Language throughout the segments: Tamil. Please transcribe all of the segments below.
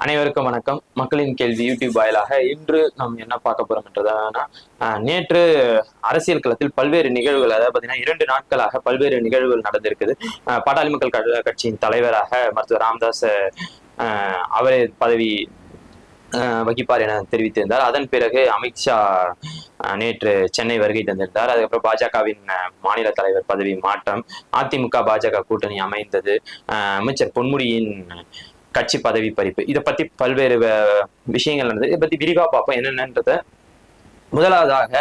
அனைவருக்கும் வணக்கம். மக்களின் கேள்வி யூடியூப் வாயிலாக இன்று நாம் என்ன பார்க்க போறோம் என்றதுனா நேற்று அரசியல் களத்தில் பல்வேறு நிகழ்வுகள் அதாவது பார்த்தீங்கன்னா இரண்டு நாட்களாக பல்வேறு நிகழ்வுகள் நடந்திருக்குது. பாட்டாளி மக்கள் கட்சியின் தலைவராக மருத்துவர் ராமதாஸ் ஆஹ், அவரே பதவி வகிப்பார் என தெரிவித்திருந்தார். அதன் பிறகு அமித்ஷா நேற்று சென்னை வருகை தந்திருந்தார். அதுக்கப்புறம் பாஜகவின் மாநில தலைவர் பதவி மாற்றம் அதிமுக பாஜக கூட்டணி அமைந்தது. ஆஹ், அமைச்சர் பொன்முடியின் கட்சி பதவி பறிப்பு. இதை பத்தி பல்வேறு விஷயங்கள் நடந்தது. இதை பத்தி விரிவா பார்ப்போம். என்னென்னன்றத முதலாவதாக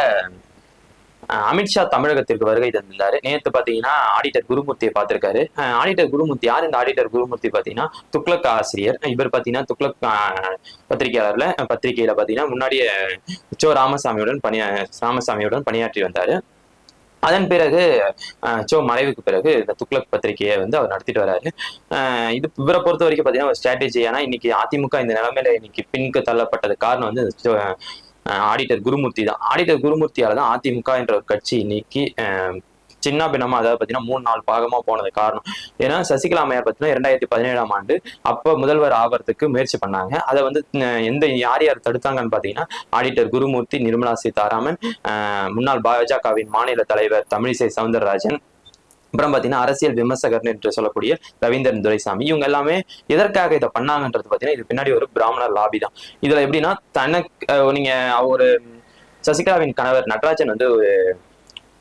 அமித்ஷா தமிழகத்திற்கு வருகை தந்திருந்தாரு. நேற்று பாத்தீங்கன்னா ஆடிட்டர் குருமூர்த்தியை பார்த்திருக்காரு. ஆடிட்டர் குருமூர்த்தி யார்? இந்த ஆடிட்டர் குருமூர்த்தி பாத்தீங்கன்னா துக்ளக் ஆசிரியர். இவர் பாத்தீங்கன்னா துக்ளக் பத்திரிகையாளர்ல பத்திரிகையில பாத்தீங்கன்னா முன்னாடியே சோ ராமசாமியுடன் பணியா ராமசாமியுடன் பணியாற்றி வந்தாரு. அதன் பிறகு சோ மறைவுக்கு பிறகு இந்த துக்ளக் பத்திரிகையை வந்து அவர் நடத்திட்டு வராரு. இது இவரை பொறுத்த வரைக்கும் பார்த்தீங்கன்னா ஒரு ஸ்ட்ராட்டஜி ஏன்னா இன்னைக்கு அதிமுக இந்த நிலைமையில இன்னைக்கு பின்க்கு தள்ளப்பட்டது காரணம் வந்து ஆடிட்டர் குருமூர்த்தி தான். ஆடிட்டர் குருமூர்த்தியால தான் அதிமுக என்ற ஒரு கட்சி இன்னைக்கு சின்ன பின்னமா அதாவது பார்த்தீங்கன்னா மூணு நாள் பாகமா போனது காரணம். ஏன்னா சசிகலா அம்மையார் பார்த்தீங்கன்னா இரண்டாயிரத்தி பதினேழாம் ஆண்டு அப்போ முதல்வர் ஆவறதுக்கு முயற்சி பண்ணாங்க. அதை வந்து எந்த யார் யார் தடுத்தாங்கன்னு பார்த்தீங்கன்னா ஆடிட்டர் குருமூர்த்தி நிர்மலா சீதாராமன் முன்னாள் பாஜகவின் மாநில தலைவர் தமிழிசை சவுந்தரராஜன் அப்புறம் பார்த்தீங்கன்னா அரசியல் விமர்சகர் என்று சொல்லக்கூடிய ரவீந்திரன் துரைசாமி இவங்க எல்லாமே எதற்காக இதை பண்ணாங்கன்றது பார்த்தீங்கன்னா இது பின்னாடி ஒரு பிராமணர் லாபி தான். இதுல எப்படின்னா தனக்கு நீங்க ஒரு சசிகலாவின் கணவர் நடராஜன் வந்து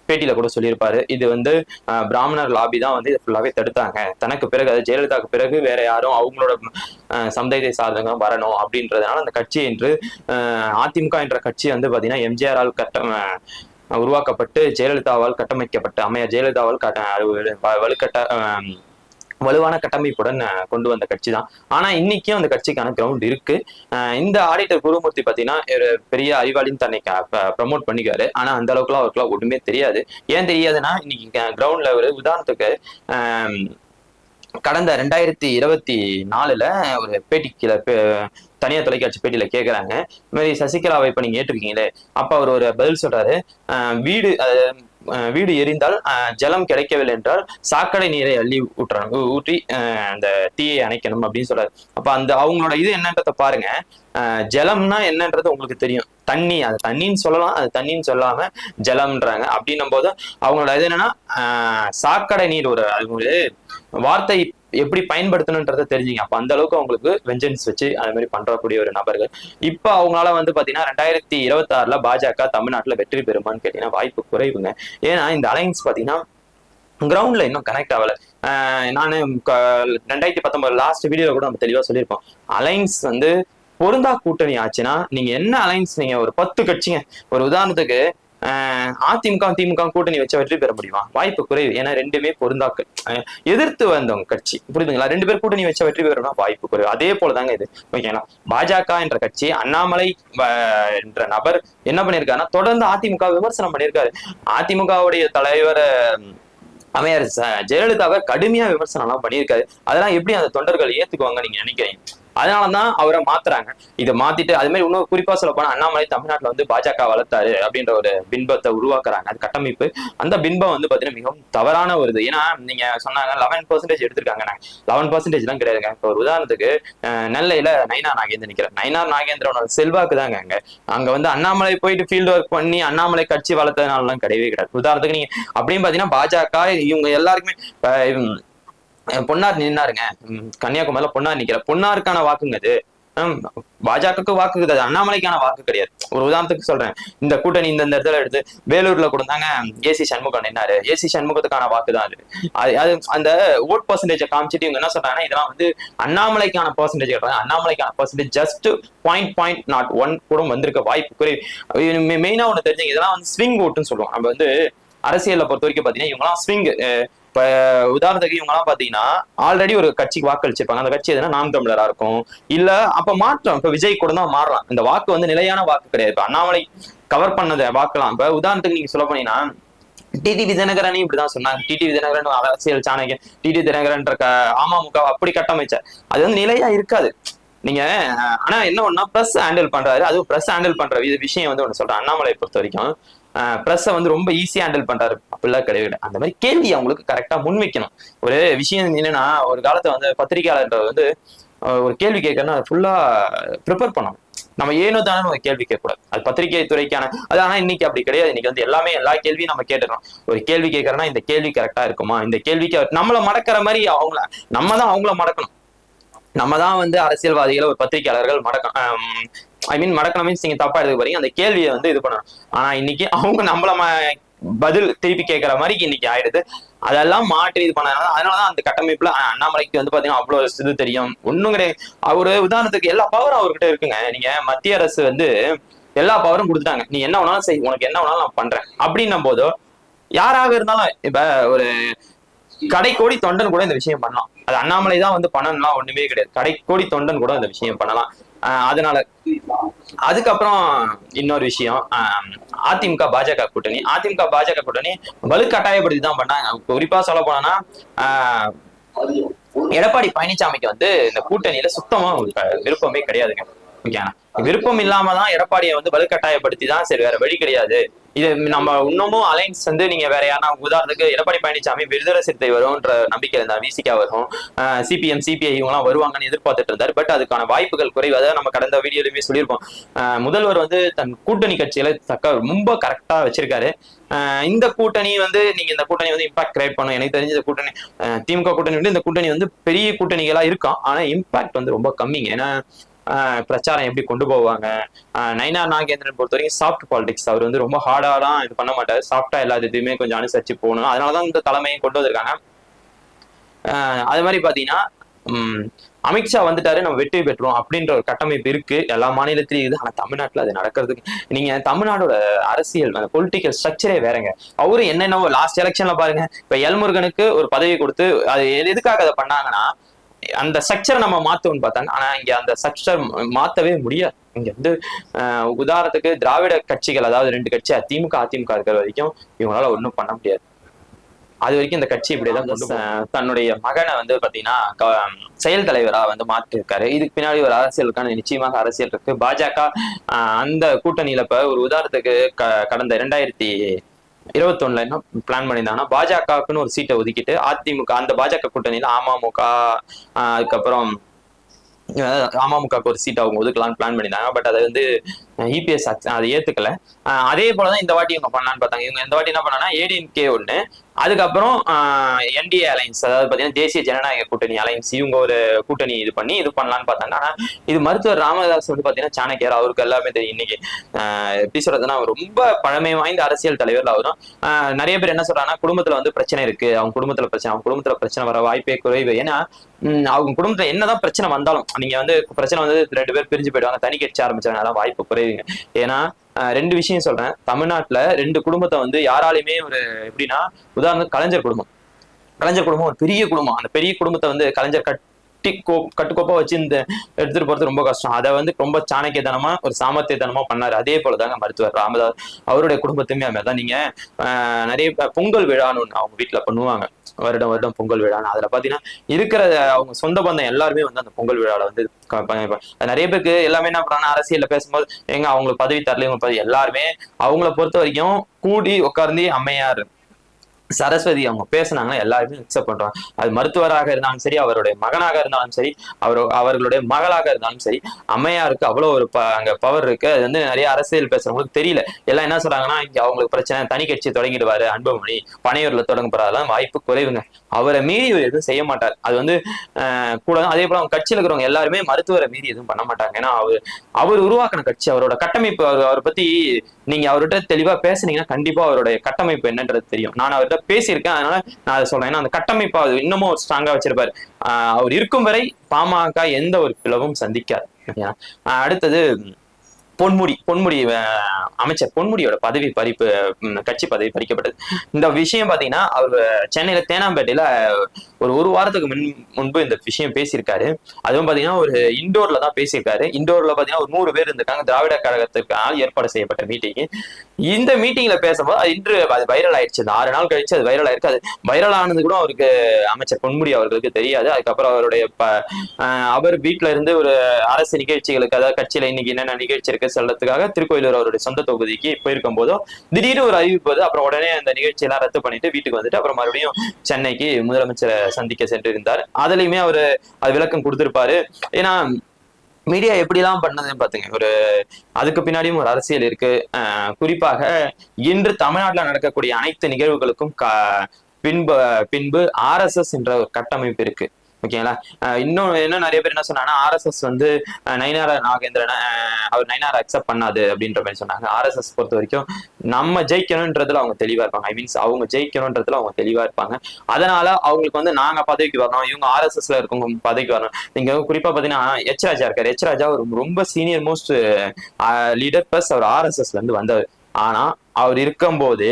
பேட்டியில கூட சொல்லியிருப்பாரு. இது வந்து பிராமணர் லாபி தான் வந்து ஃபுல்லாவே தடுத்தாங்க. தனக்கு பிறகு அது ஜெயலலிதாவுக்கு பிறகு வேற யாரும் அவங்களோட சமுதாயத்தை சார்ந்தவங்க வரணும் அப்படின்றதுனால அந்த கட்சி என்று அதிமுக என்ற கட்சி வந்து பாத்தீங்கன்னா எம்ஜிஆரால் கட்ட உருவாக்கப்பட்டு ஜெயலலிதாவால் கட்டமைக்கப்பட்ட அம்மையார் ஜெயலலிதாவால் கட்ட வலுக்கட்ட வலுவான கட்டமைப்புடன் கொண்டு வந்த கட்சி தான் ஆனா இன்னைக்கும் அந்த கட்சிக்கான கிரவுண்ட் இருக்கு. இந்த ஆடிட்டர் குருமூர்த்தி பாத்தீங்கன்னா ஒரு பெரிய அறிவாளின்னு தன்னை ப்ரமோட் பண்ணிக்காரு ஆனா அந்த அளவுக்குலாம் அவருக்குலாம் ஒண்ணுமே தெரியாது. ஏன் தெரியாதுன்னா இன்னைக்கு கிரவுண்ட்ல ஒரு உதாரணத்துக்கு கடந்த ரெண்டாயிரத்தி இருபத்தி நாலுல ஒரு பேட்டிக்குல தனியார் தொலைக்காட்சி பேட்டியில கேட்குறாங்க இந்த மாதிரி சசிகலாவை இப்ப நீங்க ஏற்றிருக்கீங்களே. அப்ப அவர் ஒரு பதில் சொல்றாரு. வீடு வீடு எரிந்தால் அஹ் ஜலம் கிடைக்கவில்லை என்றால் சாக்கடை நீரை அள்ளி ஊற்றணும். ஊற்றி அஹ் அந்த தீயை அணைக்கணும் அப்படின்னு சொல்றாரு. அப்ப அந்த அவங்களோட இது என்னன்றத பாருங்க. அஹ் ஜலம்னா என்னன்றது உங்களுக்கு தெரியும். தண்ணி அது தண்ணின்னு சொல்லலாம் அது தண்ணின்னு சொல்லாம ஜலம்ன்றாங்க. அப்படின்னும் போது அவங்களோட இது என்னன்னா சாக்கடை நீர் ஒரு அது ஒரு வார்த்தை எப்படி பயன்படுத்தணுன்றத தெரிஞ்சுங்க. அப்ப அந்த அளவுக்கு அவங்களுக்கு வெஞ்சன்ஸ் வச்சு அது மாதிரி பண்றக்கூடிய ஒரு நபர்கள். இப்ப அவங்களால வந்து பாத்தீங்கன்னா ரெண்டாயிரத்தி இருபத்தி ஆறுல பாஜக தமிழ்நாட்டுல வெற்றி பெறுமான்னு கேட்டீங்கன்னா வாய்ப்பு குறைவுங்க. ஏன்னா இந்த அலைன்ஸ் பாத்தீங்கன்னா கிரவுண்ட்ல இன்னும் கனெக்ட் ஆகல. நான் ரெண்டாயிரத்தி பத்தொன்பது லாஸ்ட் வீடியோல கூட நம்ம தெளிவா சொல்லியிருப்போம். அலைன்ஸ் வந்து பொருந்தா கூட்டணி ஆச்சுன்னா நீங்க என்ன அலைன்ஸ் நீங்க ஒரு பத்து கட்சிங்க. ஒரு உதாரணத்துக்கு அதிமுக திமுக கூட்டணி வச்ச வெற்றி பெற முடியுமா? வாய்ப்பு குறைவு. ஏன்னா ரெண்டுமே பொருந்தாக்கள் எதிர்த்து வந்தவங்க கட்சி. புரியுதுங்களா? ரெண்டு பேர் கூட்டணி வச்ச வெற்றி பெறணும்னா வாய்ப்பு குறைவு. அதே போலதாங்க இது. ஓகேங்களா? பாஜக என்ற கட்சி அண்ணாமலை என்ற நபர் என்ன பண்ணியிருக்காருன்னா தொடர்ந்து அதிமுக விமர்சனம் பண்ணியிருக்காரு. அதிமுகவுடைய தலைவர் அமையர் ச- ஜெயலலிதாவை கடுமையா விமர்சனம் எல்லாம் பண்ணியிருக்காரு. அதெல்லாம் எப்படி அந்த தொண்டர்கள் ஏத்துக்குவாங்க நீங்க நினைக்கிறீங்க? அதனாலதான் அவரை மாத்துறாங்க. இதை மாத்திட்டு அது மாதிரி இன்னும் குறிப்பா சொல்ல போனா அண்ணாமலை தமிழ்நாட்டுல வந்து பாஜக வளர்த்தாரு அப்படின்ற ஒரு பின்பத்தை உருவாக்குறாங்க. அது கட்டமைப்பு. அந்த பின்பம் வந்து பாத்தீங்கன்னா மிகவும் தவறான ஒரு இது. ஏன்னா நீங்க சொன்னாங்க லெவன் பர்சன்டேஜ் எடுத்திருக்காங்க நாங்க. லெவன் பர்சன்டேஜ் எல்லாம் கிடையாதுங்க. இப்போ ஒரு உதாரணத்துக்கு நெல்லையில நைனா நாகேந்திரன் நிக்கிறேன் நைனார் நாகேந்திரனோட செல்வாக்கு தாங்க அங்க. அங்க வந்து அண்ணாமலை போயிட்டு ஃபீல்டு ஒர்க் பண்ணி அண்ணாமலை கட்சி வளர்த்ததுனாலாம் கிடையவே கிடையாது. உதாரணத்துக்கு நீங்க அப்படின்னு பாத்தீங்கன்னா பாஜக இவங்க எல்லாருக்குமே பொன்னார் நின்னாருங்க. கன்னியாகுமரியில பொன்னார் நிக்கிற பொன்னாருக்கான வாக்குங்க அது. ஹம், பாஜகவுக்கு வாக்கு கிடையாது. அண்ணாமலைக்கான வாக்கு கிடையாது. ஒரு உதாரணத்துக்கு சொல்றேன். இந்த கூட்டணி இந்த இடத்துல எடுத்து வேலூர்ல கொடுத்தாங்க ஏசி சண்முகம் நின்னாரு. ஏசி சண்முகத்துக்கான வாக்கு தான் அது. அது அந்த ஓட் பர்சன்டேஜ் காமிச்சிட்டு இவங்க என்ன சொல்றாங்கன்னா இதெல்லாம் வந்து அண்ணாமலைக்கான பர்சன்டேஜ் கேட்டாங்க அண்ணாமலைக்கான percentage just point point nought one கூட வந்திருக்க வாய்ப்பு குறைவு. மெயினா ஒண்ணு தெரிஞ்சுங்க. இதெல்லாம் வந்து ஸ்விங் ஓட்டுன்னு சொல்லுவோம் நம்ம வந்து அரசியலை பொறுத்த வரைக்கும் பாத்தீங்கன்னா இவங்கலாம் ஸ்விங் உதாரணத்துக்கு உதாரணத்துக்கு இவங்கலாம் பாத்தீங்கன்னா ஆல்ரெடி ஒரு கட்சிக்கு வாக்களிச்சிருப்பாங்க. அந்த கட்சி எதுனா நாம் தமிழரா இருக்கும். இல்ல அப்ப மாற்றம். இப்ப விஜய் கூட தான் மாறலாம். இந்த வாக்கு வந்து நிலையான வாக்கு கிடையாது. இப்ப அண்ணாமலை கவர் பண்ணதை வாக்கலாம். இப்ப உதாரணத்துக்கு நீங்க சொல்ல போனீங்கன்னா டிடிவி தினகரனையும் இப்படிதான் சொன்னாங்க. டிடிவி தினகரன் அரசியல் சாணக்கியன் டிடி தினகரன் அமமுக அப்படி கட்டமைச்சார். அது வந்து நிலையா இருக்காது. நீங்க ஆனா என்ன ஒண்ணா பிரஸ் ஹேண்டில் பண்றாரு. அதுவும் பிரஸ் ஹேண்டில் பண்ற விஷயம் வந்து ஒண்ணு சொல்றேன். அண்ணாமலை பொறுத்த வரைக்கும் ப்ரெஸ்ஸை வந்து ரொம்ப ஈஸியா ஹேண்டில் பண்றாரு அப்படிலாம் கிடையாது. அந்த மாதிரி கேள்வி அவங்களுக்கு கரெக்டா முன்வைக்கணும். ஒரு விஷயம் என்னன்னா ஒரு காலத்தை வந்து பத்திரிகையாளர் வந்து ஒரு கேள்வி கேட்கறதுனா அதை ஃபுல்லா ப்ரிப்பேர் பண்ணணும். நம்ம ஏனோ தானே ஒரு கேள்வி கேட்கக்கூடாது. அது பத்திரிகை துறைக்கான அது ஆனா இன்னைக்கு அப்படி கிடையாது. இன்னைக்கு வந்து எல்லாமே எல்லா கேள்வியும் நம்ம கேட்டுறோம் ஒரு கேள்வி கேட்கறோம்னா இந்த கேள்வி கரெக்டா இருக்குமா? இந்த கேள்விக்கு நம்மளை மடக்கிற மாதிரி அவங்கள நம்ம தான் அவங்கள மடக்கணும். நம்ம தான் வந்து அரசியல்வாதிகளை ஒரு பத்திரிகையாளர்கள் மடக்கணும். ஐ மீன் மடக்கணும் மீன்ஸ் நீங்க தப்பா எடுக்க போறீங்க. அந்த கேள்வியை வந்து இது பண்ணணும். ஆனா இன்னைக்கு அவங்க நம்மள பதில் திருப்பி கேட்கற மாதிரி இன்னைக்கு ஆயிடுது. அதெல்லாம் மாற்றி இது பண்ணதுனால அதனாலதான் அந்த கட்டமைப்புல அண்ணாமலைக்கு வந்து பாத்தீங்கன்னா அவ்வளவு இது தெரியும். ஒண்ணும் கிடையாது. அவரு உதாரணத்துக்கு எல்லா பவரும் அவர்கிட்ட இருக்குங்க. நீங்க மத்திய அரசு வந்து எல்லா பவரும் கொடுத்துட்டாங்க. நீ என்ன வேணாலும் செய் உனக்கு என்ன வேணாலும் நான் பண்றேன். அப்படின்னும் போதோ யாராக இருந்தாலும் இப்ப ஒரு கடைக்கோடி தொண்டன் கூட இந்த விஷயம் பண்ணலாம். அது அண்ணாமலை தான் வந்து பண்ணணும்லாம் ஒண்ணுமே கிடையாது. கடைக்கோடி தொண்டன் கூட இந்த விஷயம் பண்ணலாம். அதனால அதுக்கப்புறம் இன்னொரு விஷயம் ஆஹ் அதிமுக பாஜக கூட்டணி. அதிமுக பாஜக கூட்டணி வலுக்கட்டாயப்படுத்தி தான் பண்ணாங்க. குறிப்பா சொல்ல போனோம்னா ஆஹ் எடப்பாடி பழனிசாமிக்கு வந்து இந்த கூட்டணியில சுத்தமா விருப்பமே கிடையாதுங்க. ஓகேண்ணா விருப்பம் இல்லாம தான் எடப்பாடியை வந்து வலுக்கட்டாயப்படுத்தி தான் சரி வேற வழி கிடையாது. இது நம்ம இன்னமும் அலைன்ஸ் வந்து நீங்க வேற யாரா உதாரணத்துக்கு எடப்பாடி பழனிசாமி விடுதலை சிறுத்தை வரும்ன்ற நம்பிக்கை இருந்தா விசிகா வரும். சிபிஎம் சிபிஐ இவங்கலாம் வருவாங்கன்னு எதிர்பார்த்துட்டு இருந்தார். பட் அதுக்கான வாய்ப்புகள் குறைவு. அதாவது நம்ம கடந்த வீடியோலயுமே சொல்லியிருப்போம். ஆஹ் முதல்வர் வந்து தன் கூட்டணி கட்சியில தக்க ரொம்ப கரெக்டா வச்சிருக்காரு. இந்த கூட்டணி வந்து நீங்க இந்த கூட்டணி வந்து இம்பாக்ட் கிரியேட் பண்ணும் எனக்கு தெரிஞ்ச கூட்டணி திமுக கூட்டணி வந்து இந்த கூட்டணி வந்து பெரிய கூட்டணிகளா இருக்கும். ஆனா இம்பாக்ட் வந்து ரொம்ப கம்மிங்க. ஏன்னா பிரச்சாரம் எப்படி கொண்டு போவாங்க? நைனா நாகேந்திரன் பொறுத்த வரைக்கும் சாஃப்ட் பாலிடிக்ஸ் அவர் வந்து ரொம்ப ஹார்டாலாம் இது பண்ண மாட்டார். சாஃப்டா எல்லா இதுவுமே கொஞ்சம் அனுசரிச்சு போகணும். அதனாலதான் இந்த தலைமையும் கொண்டு வந்திருக்காங்க. அதே அது மாதிரி பாத்தீங்கன்னா அமித்ஷா வந்துட்டாரு நம்ம வெற்றி பெற்றோம் அப்படின்ற ஒரு கட்டமைப்பு இருக்கு. எல்லா மாநிலத்திலயும் இது ஆனா தமிழ்நாட்டுல அது நடக்கிறதுக்கு நீங்க தமிழ்நாடோட அரசியல் அந்த பொலிட்டிக்கல் ஸ்ட்ரக்சரே வேறங்க. அவரு என்னென்னவோ லாஸ்ட் எலெக்ஷன்ல பாருங்க இப்ப எல்முருகனுக்கு ஒரு பதவி கொடுத்து அது எது- எதுக்காக அதை பண்ணாங்கன்னா அந்த ஸ்ட்ரக்சரை நம்ம மாத்தோம்னு பார்த்தாங்க. ஆனா இங்க அந்த ஸ்ட்ரக்சர் மாத்தவே முடியாது. இங்க வந்து உதாரணத்துக்கு திராவிட கட்சிகள் அதாவது ரெண்டு கட்சி திமுக அதிமுக இருக்கிற வரைக்கும் இவங்களால ஒண்ணும் பண்ண முடியாது. அது வரைக்கும் இந்த கட்சி இப்படிதான் தன்னுடைய மகனை வந்து பாத்தீங்கன்னா செயல் தலைவரா வந்து மாற்றிருக்காரு. இதுக்கு பின்னாடி ஒரு அரசியலுக்கான நிச்சயமாக அரசியல் இருக்கு. பாஜக ஆஹ், அந்த கூட்டணியில இப்ப ஒரு உதாரணத்துக்கு க- கடந்த இரண்டாயிரத்தி இருபத்தொன்னுல என்ன பிளான் பண்ணியிருந்தாங்கன்னா பாஜகவுக்குன்னு ஒரு சீட்டை ஒதுக்கிட்டு அதிமுக அந்த பாஜக கூட்டணியில அமமுக அதுக்கப்புறம் அமமுகவுக்கு ஒரு சீட் அவங்க ஒதுக்கலாம்னு பிளான் பண்ணியிருந்தாங்க. பட் அதை வந்து இபிஎஸ் அதை ஏத்துக்கல. அதே போலதான் இந்த வாட்டி இவங்க பண்ணலான்னு பார்த்தாங்க. இவங்க இந்த வாட்டி என்ன பண்ணாங்கன்னா ஏடிஎம்கே ஒன்று அதுக்கப்புறம் என்டிஏ அலைன்ஸ் அதாவது பார்த்தீங்கன்னா தேசிய ஜனநாயக கூட்டணி அலைன்ஸ் இவங்க ஒரு கூட்டணி இது பண்ணி இது பண்ணலான்னு பார்த்தாங்க. ஆனா இது மருத்துவர் ராமதாஸ் வந்து பார்த்தீங்கன்னா சாணக்கியார் அவருக்கு எல்லாமே தெரியும். இன்னைக்கு எப்படி சொல்றதுன்னா ரொம்ப பழமை வாய்ந்த அரசியல் தலைவர் அவரும். நிறைய பேர் என்ன சொல்றாங்கன்னா குடும்பத்துல வந்து பிரச்சனை இருக்கு. அவங்க குடும்பத்துல பிரச்சனை அவங்க குடும்பத்துல பிரச்சனை வர வாய்ப்பே குறைவு. ஏன்னா அவங்க குடும்பத்துல என்னதான் பிரச்சனை வந்தாலும் நீங்க வந்து பிரச்சனை வந்து ரெண்டு பேர் பிரிஞ்சு போயிடுவாங்க தனி கட்சி ஆரம்பிச்சாங்க வாய்ப்பு ஏன்னா ரெண்டு விஷயம் சொல்றேன். தமிழ்நாட்டுல ரெண்டு குடும்பத்தை வந்து யாராலையுமே ஒரு எப்படின்னா உதாரணம் கலைஞர் குடும்பம். கலைஞர் குடும்பம் ஒரு பெரிய குடும்பம். அந்த பெரிய குடும்பத்தை வந்து கலைஞர் கட்டி கோ கட்டுக்கோப்பா வச்சு இந்த எடுத்துட்டு போறது ரொம்ப கஷ்டம். அதை வந்து ரொம்ப சாணக்கியத்தனமா ஒரு சாமர்த்தியத்தனமா பண்ணாரு. அதே போலதாங்க மருத்துவர் ராமதாஸ் அவருடைய குடும்பத்தையுமே அது மாதிரிதான். நீங்க நிறைய பொங்கல் விழான்னு அவங்க வீட்டுல பண்ணுவாங்க. வருடம் வருடம் பொங்கல் விழான்னு. அதுல பாத்தீங்கன்னா இருக்கிற அவங்க சொந்த பந்தம் எல்லாருமே வந்து அந்த பொங்கல் விழாவில் வந்து நிறைய பேருக்கு எல்லாமே என்ன பண்றாங்கன்னா அரசியலில் பேசும்போது எங்க அவங்களுக்கு பதவி தரல இவங்க எல்லாருமே அவங்கள பொறுத்த வரைக்கும் கூடி உட்கார்ந்து அம்மையார் சரஸ்வதி அவங்க பேசுனாங்கன்னா எல்லாருமே அக்செப்ட் பண்றாங்க. அது மருத்துவராக இருந்தாலும் சரி அவருடைய மகனாக இருந்தாலும் சரி அவர் அவர்களுடைய மகளாக இருந்தாலும் சரி அம்மையாருக்கு அவ்வளவு ஒரு ப- அங்க பவர் இருக்கு. அது வந்து நிறைய அரசியல் பேசுறவங்களுக்கு தெரியல. எல்லாம் என்ன சொல்றாங்கன்னா இங்க அவங்களுக்கு பிரச்சனை தனி கட்சி தொடங்கிடுவாரு அன்புமணி. பனையூர்ல தொடங்க போறாதான் வாய்ப்பு குறைவுங்க. அவரை மீறி இவர் எதுவும் செய்ய மாட்டார். அது வந்து ஆஹ், கூட அதே போல அவங்க கட்சியில் இருக்கிறவங்க எல்லாருமே மருத்துவரை மீறி எதுவும் பண்ண மாட்டாங்க. ஏன்னா அவர் அவர் உருவாக்கின கட்சி அவரோட கட்டமைப்பு அவர் அவரை பத்தி நீங்க அவர்கிட்ட தெளிவா பேசுனீங்கன்னா கண்டிப்பா அவருடைய கட்டமைப்பு என்னன்றது தெரியும். நான் அவர்கிட்ட பேசியிருக்கேன். அதனால நான் அதை சொல்றேன். ஏன்னா அந்த கட்டமைப்பு இன்னமும் ஸ்ட்ராங்கா வச்சிருப்பாரு. ஆஹ் அவர் இருக்கும் வரை பாமக எந்த ஒரு பிளவும் சந்திக்காது. ஆஹ் அடுத்தது பொன்முடி பொன்முடி அமைச்சர் பொன்முடியோட பதவி பறிப்பு கட்சி பதவி பறிக்கப்பட்டது. இந்த விஷயம் பாத்தீங்கன்னா அவர் சென்னையில தேனாம்பேட்டையில ஒரு ஒரு வாரத்துக்கு முன் முன்பு இந்த விஷயம் பேசியிருக்காரு. அதுவும் பாத்தீங்கன்னா ஒரு இண்டோர்ல தான் பேசியிருக்காரு. இண்டோர்ல பாத்தீங்கன்னா ஒரு நூறு பேர் இருந்திருக்காங்க. திராவிட கழகத்திற்கான ஏற்பாடு செய்யப்பட்ட மீட்டிங் இந்த மீட்டிங்ல பேசும்போது அது இன்று அது வைரல் ஆயிடுச்சு. அது ஆறு நாள் கழிச்சு அது வைரல் ஆயிருக்கு. அது வைரல் ஆனது கூட அவருக்கு அமைச்சர் பொன்முடி அவர்களுக்கு தெரியாது. அதுக்கப்புறம் அவருடைய ப- அவர் வீட்டுல இருந்து ஒரு அரசு நிகழ்ச்சிகளுக்கு அதாவது கட்சியில இன்னைக்கு என்னென்ன நிகழ்ச்சி இருக்குது பார்க்க செல்லத்துக்காக திருக்கோயிலூர் அவருடைய சொந்த தொகுதிக்கு போயிருக்கும் போதோ திடீர்னு ஒரு அறிவிப்பு வருது அப்புறம் உடனே அந்த நிகழ்ச்சியெல்லாம் ரத்து பண்ணிட்டு வீட்டுக்கு வந்துட்டு அப்புறம் மறுபடியும் சென்னைக்கு முதலமைச்சரை சந்திக்க சென்றிருந்தார். அதுலயுமே அவரு அது விளக்கம் கொடுத்திருப்பாரு. ஏன்னா மீடியா எப்படிலாம் பண்ணதுன்னு பாத்துங்க. ஒரு அதுக்கு பின்னாடியும் ஒரு அரசியல் இருக்கு. குறிப்பாக இன்று தமிழ்நாட்டில் நடக்கக்கூடிய அனைத்து நிகழ்வுகளுக்கும் பின்பு பின்பு ஆர்எஸ்எஸ் என்ற ஒரு கட்டமைப்பு இருக்கு. ஓகேங்களா இன்னும் இன்னும் நிறைய பேர் என்ன சொன்னாங்கன்னா ஆர்எஸ்எஸ் வந்து அஹ் நாகேந்திரனை அவர் நயினார் அக்செப்ட் பண்ணாது அப்படின்ற மாதிரி சொன்னாங்க. ஆர்எஸ்எஸ் பொறுத்த வரைக்கும் நம்ம ஜெயிக்கணும்ன்றதுல அவங்க தெளிவா இருப்பாங்க. ஐ மீன்ஸ் அவங்க ஜெயிக்கணும்ன்றதுல அவங்க தெளிவா இருப்பாங்க. அதனால அவங்களுக்கு வந்து நாங்க பதவிக்கு வரணும் இவங்க ஆர்எஸ்எஸ்ல இருக்கவங்க பதவிக்கு வரணும். நீங்க குறிப்பா பாத்தீங்கன்னா எச் ராஜா இருக்காரு. எச் ராஜா ஒரு ரொம்ப சீனியர் மோஸ்ட் லீடர் பிளஸ் அவர் ஆர்எஸ்எஸ்ல இருந்து வந்தவர். ஆனா அவர் இருக்கும்போது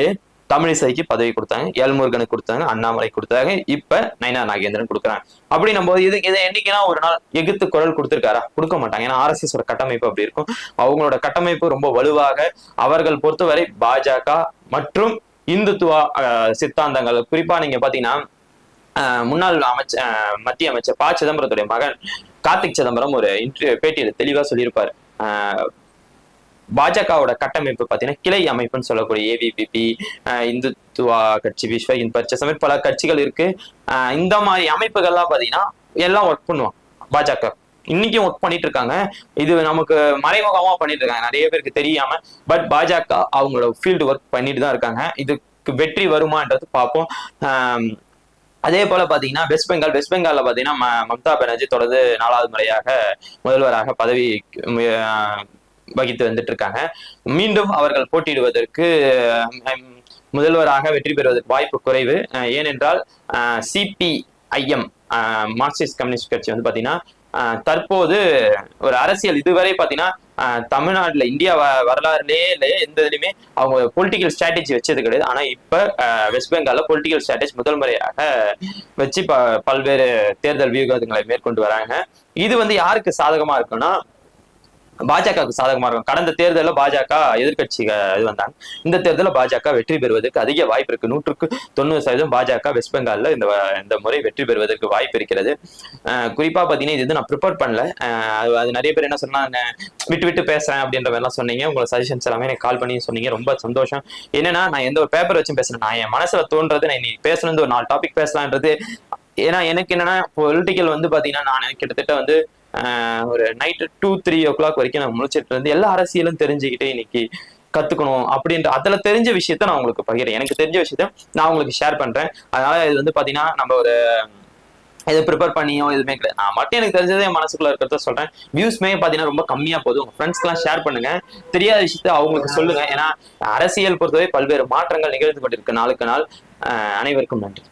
தமிழிசைக்கு பதவி கொடுத்தாங்க. ஏல்முருகனுக்கு கொடுத்தாங்க. அண்ணாமலை கொடுத்தாங்க. இப்ப நயனா நாகேந்திரன் கொடுக்குறாங்க. அப்படி நம்ம இது இதை என்னைக்குன்னா ஒரு நாள் எகுத்து குரல் கொடுத்திருக்காரா? கொடுக்க மாட்டாங்க. ஏன்னா ஆர்எஸ்எஸோட கட்டமைப்பு அப்படி இருக்கும். அவங்களோட கட்டமைப்பு ரொம்ப வலுவாக அவர்கள் பொறுத்தவரை பாஜக மற்றும் இந்துத்துவா அஹ், சித்தாந்தங்கள். குறிப்பா நீங்க பாத்தீங்கன்னா அஹ், முன்னாள் அமைச்சர் அஹ், மத்திய அமைச்சர் ப சிதம்பரத்துடைய மகன் கார்த்திக் சிதம்பரம் ஒரு இன்டர்வியூ பேட்டியில தெளிவா சொல்லியிருப்பாரு. ஆஹ் பாஜகவோட கட்டமைப்பு பார்த்தீங்கன்னா கிளை அமைப்புன்னு சொல்லக்கூடிய ஏவிபிபி இந்துத்துவா கட்சி விஸ்வ இந்து பரிச்சை பல கட்சிகள் இருக்கு. இந்த மாதிரி அமைப்புகள்லாம் பார்த்தீங்கன்னா எல்லாம் ஒர்க் பண்ணுவாங்க பாஜக. இன்னைக்கும் ஒர்க் பண்ணிட்டு இருக்காங்க. இது நமக்கு மறைமுகமா பண்ணிட்டு இருக்காங்க. நிறைய பேருக்கு தெரியாம பட் பாஜக அவங்களோட ஃபீல்டு ஒர்க் பண்ணிட்டு தான் இருக்காங்க. இதுக்கு வெற்றி வருமான்றது பார்ப்போம். அதே போல பாத்தீங்கன்னா வெஸ்ட் பெங்கால் வெஸ்ட் பெங்கால்ல பாத்தீங்கன்னா மம்தா பானர்ஜி தொடர்ந்து நாலாவது முறையாக முதல்வராக பதவி வகித்து வந்துட்டு இருக்காங்க மீண்டும் அவர்கள் போட்டியிடுவதற்கு முதல்வராக வெற்றி பெறுவதற்கு வாய்ப்பு குறைவு. ஏனென்றால் சிபிஐஎம் மார்க்சிஸ்ட் கம்யூனிஸ்ட் கட்சி வந்து பாத்தீங்கன்னா தற்போது ஒரு அரசியல் இதுவரை பாத்தீங்கன்னா தமிழ்நாடுல இந்தியா வ- வரலாறுலயே இல்ல எந்த இதுலயுமே அவங்க பொலிட்டிக்கல் ஸ்ட்ராட்டஜி வச்சது கிடையாது. ஆனா இப்ப வெஸ்ட் பெங்கால பொலிட்டிக்கல் ஸ்ட்ராட்டஜி முதல் முறையாக வச்சு ப பல்வேறு தேர்தல் வியூகங்களை மேற்கொண்டு வராங்க. இது வந்து யாருக்கு சாதகமா இருக்குன்னா பாஜகவுக்கு சாதகமா இருக்கும். கடந்த தேர்தலில் பாஜக எதிர்கட்சி இது வந்தாங்க. இந்த தேர்தலில் பாஜக வெற்றி பெறுவதற்கு அதிக வாய்ப்பு இருக்கு. நூற்றுக்கு தொண்ணூறு சதவீதம் பாஜக வெஸ்ட் பெங்கால்ல இந்த இந்த முறை வெற்றி பெறுவதற்கு வாய்ப்பு இருக்கிறது. குறிப்பாக குறிப்பா பாத்தீங்கன்னா இது வந்து நான் ப்ரிப்பேர் பண்ணல. அது- நிறைய பேர் என்ன சொன்னாங்க விட்டு விட்டு பேசுறேன் அப்படின்ற மாதிரிலாம் சொன்னீங்க. உங்களோட சஜஷன்ஸ் எல்லாமே எனக்கு கால் பண்ணி சொன்னீங்க. ரொம்ப சந்தோஷம். என்னன்னா நான் எந்த ஒரு பேப்பர் வச்சும் பேசுறேன் நான் என் மனசுல தோன்றது நான் இன்னைக்கு பேசணும் ஒரு நாலு டாபிக் பேசலான்றது. ஏன்னா எனக்கு என்னன்னா பொலிட்டிக்கல் வந்து பாத்தீங்கன்னா நான் கிட்டத்தட்ட வந்து ஒரு night two three o'clock வரைக்கும் நான் முழிச்சிட்டு இருந்து எல்லா அரசியலும் தெரிஞ்சுக்கிட்டு இன்னைக்கு கத்துக்கணும் அப்படின்ற அதுல தெரிஞ்ச விஷயத்த நான் உங்களுக்கு பகிரேன் எனக்கு தெரிஞ்ச விஷயத்த நான் உங்களுக்கு ஷேர் பண்றேன். அதனால இது வந்து பாத்தீங்கன்னா நம்ம ஒரு இதை ப்ரிப்பேர் பண்ணியோ எதுவுமே கிடையாது நான் மட்டும் எனக்கு தெரிஞ்சதே என் மனசுக்குள்ள இருக்கிறத சொல்றேன். வியூஸ்மே பாத்தீங்கன்னா ரொம்ப கம்மியா போகுது. உங்க ஃப்ரெண்ட்ஸ்க்கெல்லாம் ஷேர் பண்ணுங்க. தெரியாத விஷயத்த அவங்களுக்கு சொல்லுங்க. ஏன்னா அரசியல் பொறுத்தவரை பல்வேறு மாற்றங்கள் நிகழ்ந்து கொண்டிருக்கு நாளுக்கு நாள். அனைவருக்கும் நன்றி.